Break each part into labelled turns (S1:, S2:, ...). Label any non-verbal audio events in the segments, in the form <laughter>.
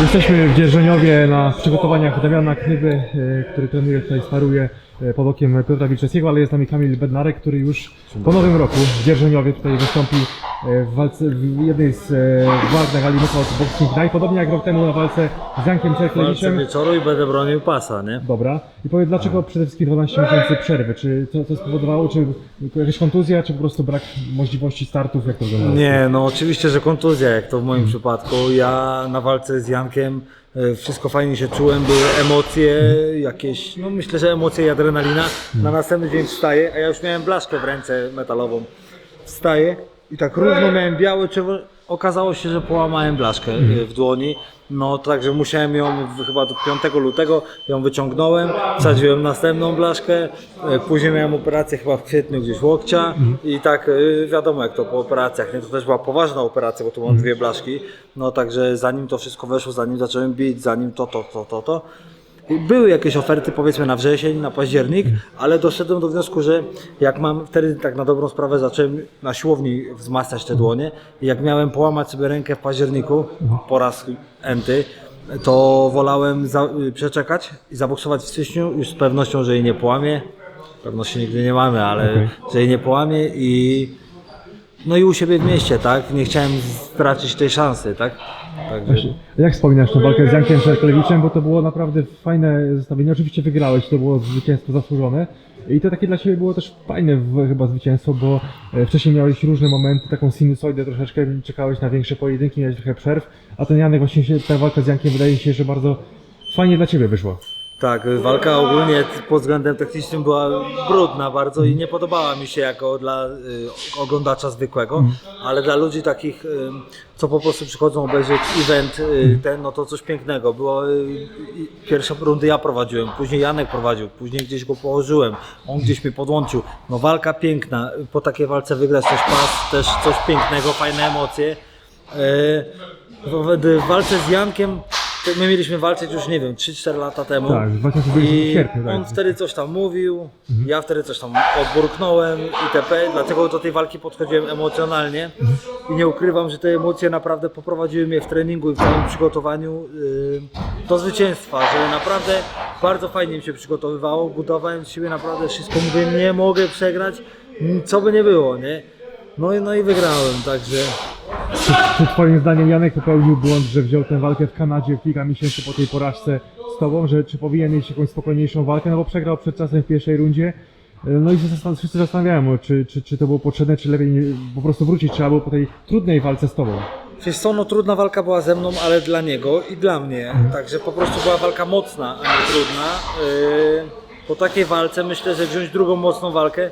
S1: Jesteśmy w Dzierżoniowie na przygotowaniach Damiana Knywy, e, który trenuje tutaj, sparuje e, pod okiem Piotra Wilczewskiego, ale jest z nami Kamil Bednarek, który już po nowym roku w Dzierżoniowie tutaj wystąpi e, w, walce, w jednej z walk na gali Knockout Boxing Night, podobnie jak rok temu na walce z Jankiem Czerklewiczem.
S2: wieczoru i będę bronił pasa, nie?
S1: Dobra. I powiedz, dlaczego przede wszystkim 12 miesięcy przerwy? Czy to, to spowodowało, czy jakaś kontuzja, czy po prostu brak możliwości startów? Jak to wyglądało?
S2: Nie, no oczywiście, że kontuzja, jak to w moim przypadku. Ja na walce z Jankiem e, wszystko fajnie się czułem, były emocje jakieś, no myślę, że emocje i adrenalina. Na następny dzień wstaję, a ja już miałem blaszkę w ręce metalową. Wstaję i tak równo miałem biały, czerwony. Okazało się, że połamałem blaszkę e, w dłoni. No także musiałem ją chyba do 5 lutego ją wyciągnąłem, wsadziłem następną blaszkę, e, później miałem operację chyba w kwietniu gdzieś łokcia i tak e, wiadomo jak to po operacjach, nie? to też była poważna operacja, bo tu mam dwie blaszki, no także zanim to wszystko weszło, zanim zacząłem bić, zanim to, to, to, to, to, były jakieś oferty powiedzmy na wrzesień, na październik, ale doszedłem do wniosku, że jak mam, wtedy tak na dobrą sprawę zacząłem na siłowni wzmacniać te dłonie i jak miałem połamać sobie rękę w październiku po raz enty, to wolałem za, y, przeczekać i zaboksować w styczniu już z pewnością, że jej nie połamię. Pewności nigdy nie mamy, ale
S1: Okej.
S2: że jej nie połamię i no i u siebie w mieście, tak? Nie chciałem stracić tej szansy, tak? Także...
S1: Jak wspominasz tę walkę z Jankiem Czerklewiczem, bo to było naprawdę fajne zestawienie. Oczywiście wygrałeś, to było zwycięstwo zasłużone. I to takie dla Ciebie było też fajne w, chyba zwycięstwo, bo e, wcześniej miałeś różne momenty, taką sinusoidę troszeczkę, czekałeś na większe pojedynki, miałeś trochę przerw, a ten Janek właśnie się, ta walka z Jankiem wydaje się, że bardzo fajnie dla Ciebie wyszła.
S2: Tak, walka ogólnie pod względem technicznym była brudna bardzo i nie podobała mi się jako dla y, oglądacza zwykłego, ale dla ludzi takich, y, co po prostu przychodzą obejrzeć event y, ten, no to coś pięknego. Było, y, pierwsze rundy ja prowadziłem, później Janek prowadził, później gdzieś go położyłem, on gdzieś mnie podłączył. No walka piękna, po takiej walce wygrać coś pas, też coś pięknego, fajne emocje. Y, w, w walce z Jankiem my mieliśmy walczyć już, nie wiem, 3-4 lata temu.
S1: Tak, w 2020
S2: I
S1: sierpniu, tak.
S2: on wtedy coś tam mówił, ja wtedy coś tam odburknąłem itp. Dlatego do tej walki podchodziłem emocjonalnie i nie ukrywam, że te emocje naprawdę poprowadziły mnie w treningu i w całym przygotowaniu yy, do zwycięstwa, że naprawdę bardzo fajnie mi się przygotowywało, budowałem siebie naprawdę wszystko, mówię, nie mogę przegrać, co by nie było, nie? No i, no i wygrałem, także
S1: Czy, <laughs> czy Twoim zdaniem Janek popełnił błąd, że wziął tę walkę w Kanadzie kilka miesięcy po tej porażce z Tobą, że czy powinien mieć jakąś spokojniejszą walkę, no bo przegrał przed czasem w pierwszej rundzie. E, No i się zastan- wszyscy zastanawiają, czy, czy, czy to było potrzebne, czy lepiej nie, po prostu wrócić trzeba było po tej trudnej walce z Tobą.
S2: Wiesz co, no trudna walka była ze mną, ale dla niego i dla mnie. Także po prostu była walka mocna, a nie trudna. Yy, po takiej walce myślę, że wziąć drugą mocną walkę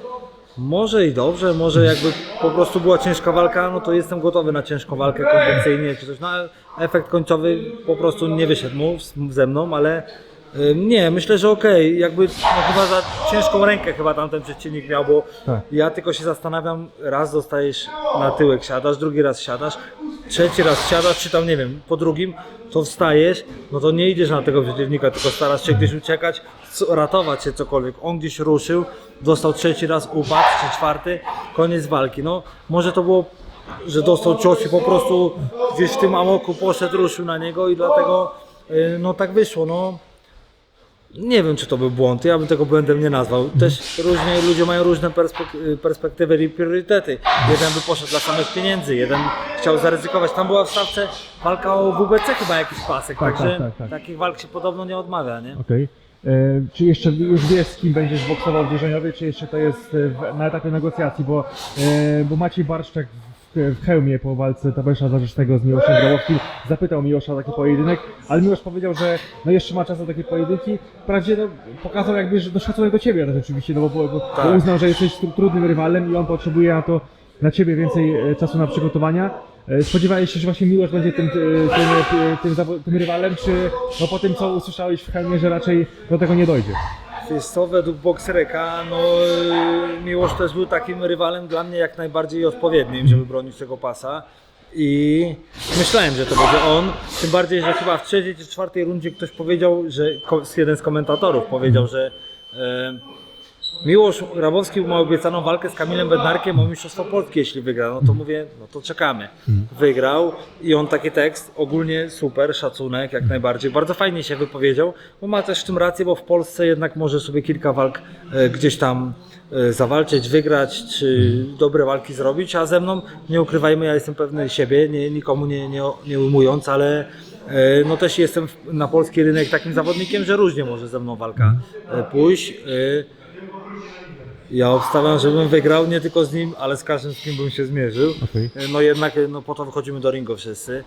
S2: może i dobrze, może jakby po prostu była ciężka walka, no to jestem gotowy na ciężką walkę konwencyjnie czy coś. No ale efekt końcowy po prostu nie wyszedł mu ze mną, ale nie, myślę, że okej, jakby no chyba za ciężką rękę chyba tamten przeciwnik miał, bo
S1: Tak.
S2: ja tylko się zastanawiam, raz zostajesz na tyłek, siadasz, drugi raz siadasz, trzeci raz siadasz, czy tam nie wiem, po drugim to wstajesz, no to nie idziesz na tego przeciwnika, tylko starasz się gdzieś uciekać, ratować się cokolwiek. On gdzieś ruszył, dostał trzeci raz, upadł, czy czwarty, koniec walki. No może to było, że dostał cios i po prostu gdzieś w tym amoku poszedł, ruszył na niego i dlatego yy, no tak wyszło, no. Nie wiem, czy to był błąd, ja bym tego błędem nie nazwał. Też różnie, ludzie mają różne perspek- perspektywy i priorytety. Jeden by poszedł dla samych pieniędzy, jeden chciał zaryzykować. Tam była w stawce walka o WBC chyba jakiś pasek,
S1: Tak,
S2: także
S1: tak, tak, tak.
S2: takich walk się podobno nie odmawia, nie?
S1: Okej. E, Czy jeszcze już wiesz, z kim będziesz boksował w Dzierżoniowie, czy jeszcze to jest e, w, na etapie negocjacji, bo, e, bo Maciej Barszczak w, hełmie po walce Tabesza Zarzecznego z Miłoszem Grałowskim zapytał Miłosza o taki pojedynek, ale Miłosz powiedział, że no jeszcze ma czas na takie pojedynki. Wprawdzie no, pokazał jakby, że no szacunek do ciebie też oczywiście, no bo, bo, bo
S2: Tak.
S1: uznał, że jesteś tru- trudnym rywalem i on potrzebuje na to na ciebie więcej e, czasu na przygotowania. E, Spodziewałeś się, że właśnie Miłosz będzie tym, e, tym, tym, tym, tym rywalem, czy no po tym co usłyszałeś w hełmie, że raczej do tego nie dojdzie?
S2: Wiesz co, według Boxreka, no Miłosz też był takim rywalem dla mnie jak najbardziej odpowiednim, żeby bronić tego pasa. I myślałem, że to będzie on. Tym bardziej, że chyba w trzeciej czy czwartej rundzie ktoś powiedział, że jeden z komentatorów powiedział, że e, Miłosz Rabowski ma obiecaną walkę z Kamilem Bednarkiem o Mistrzostwo Polskie, jeśli wygra. No to mówię, no to czekamy. Wygrał i on taki tekst, ogólnie super, szacunek jak najbardziej. Bardzo fajnie się wypowiedział, bo ma też w tym rację, bo w Polsce jednak może sobie kilka walk e, gdzieś tam e, zawalczyć, wygrać, czy dobre walki zrobić, a ze mną, nie ukrywajmy, ja jestem pewny siebie, nie, nikomu nie, nie, nie ujmując, ale e, no też jestem na polski rynek takim zawodnikiem, że różnie może ze mną walka pójść. Ja obstawiam, żebym wygrał nie tylko z nim, ale z każdym, z kim bym się zmierzył.
S1: Okej.
S2: E, No jednak e, no, po to wychodzimy do ringu wszyscy.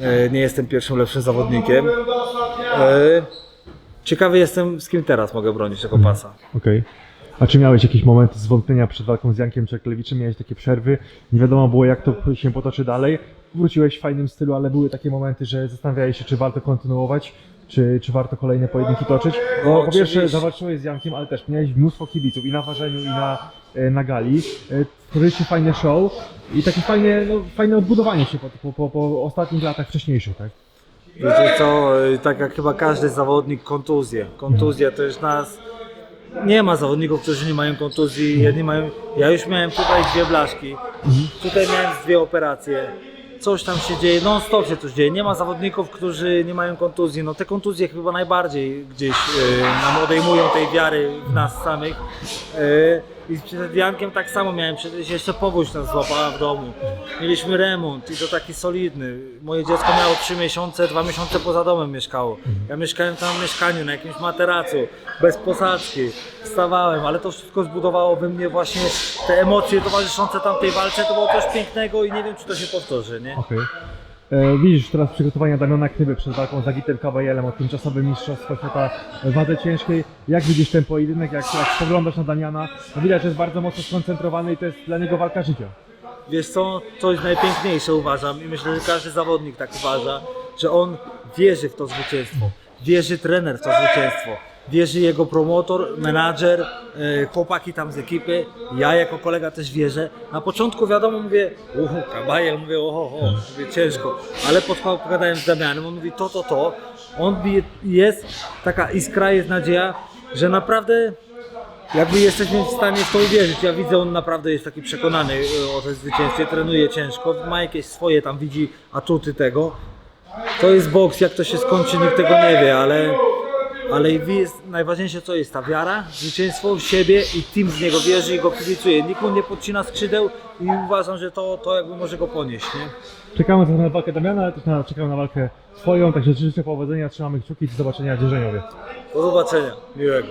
S2: E, Nie jestem pierwszym lepszym zawodnikiem. E, Ciekawy jestem, z kim teraz mogę bronić tego pasa.
S1: Okej. A czy miałeś jakieś momenty zwątpienia przed walką z Jankiem Czeklewiczem? Miałeś takie przerwy? Nie wiadomo było, jak to się potoczy dalej. Wróciłeś w fajnym stylu, ale były takie momenty, że zastanawiałeś się, czy warto kontynuować, czy, czy warto kolejne pojedynki toczyć. Bo po pierwsze zawalczyłeś z Jankiem, ale też miałeś mnóstwo kibiców i na ważeniu, i na, e, na gali. E, Tworzyliście fajne show i takie fajne, no, fajne odbudowanie się po, po, po, po ostatnich latach wcześniejszych, tak?
S2: Wiecie co, e, tak jak chyba każdy zawodnik, kontuzje. Kontuzja to jest nas... Nie ma zawodników, którzy nie mają kontuzji. Jedni mają... Ja już miałem tutaj dwie blaszki, tutaj miałem dwie operacje. Coś tam się dzieje, non stop się coś dzieje. Nie ma zawodników, którzy nie mają kontuzji. No te kontuzje chyba najbardziej gdzieś e, nam odejmują tej wiary w nas samych. I przed Jankiem tak samo miałem, przecież jeszcze powódź nas złapała w domu. Mieliśmy remont i to taki solidny. Moje dziecko miało 3 miesiące, 2 miesiące poza domem mieszkało. Ja mieszkałem tam w mieszkaniu, na jakimś materacu, bez posadzki. Wstawałem, ale to wszystko zbudowało we mnie właśnie te emocje towarzyszące tamtej walce. To było coś pięknego i nie wiem, czy to się powtórzy, nie?
S1: Okej. E, Widzisz teraz przygotowania Damiana Knyby przed walką z Agitem Kawajelem o tymczasowym mistrzostwo świata w wadze ciężkiej. Jak widzisz ten pojedynek, jak, jak spoglądasz na Damiana? No widać, że jest bardzo mocno skoncentrowany i to jest dla niego walka życia.
S2: Wiesz co, to jest najpiękniejsze uważam i myślę, że każdy zawodnik tak uważa, że on wierzy w to zwycięstwo, wierzy trener w to zwycięstwo, wierzy jego promotor, menadżer, e, chłopaki tam z ekipy, ja jako kolega też wierzę. Na początku wiadomo mówię, uhu, kabajel, mówię oho, ho, mówię ciężko, ale pogadałem z Damianem, on mówi to, to, to, on jest, taka iskra, jest nadzieja, że naprawdę jakby jesteśmy w stanie w to uwierzyć. Ja widzę, on naprawdę jest taki przekonany y, o tym zwycięstwie, trenuje ciężko, ma jakieś swoje tam, widzi atuty tego. To jest boks, jak to się skończy, nikt tego nie wie, ale, ale jest, najważniejsze co jest ta wiara, zwycięstwo w siebie i team z niego wierzy i go kibicuje. Nikt mu nie podcina skrzydeł i uważam, że to, to jakby może go ponieść, nie?
S1: Czekamy też na walkę Damiana, ale też na, czekamy na walkę twoją, także życzę powodzenia, trzymamy kciuki i do zobaczenia w Dzierżoniowie.
S2: Do zobaczenia, miłego.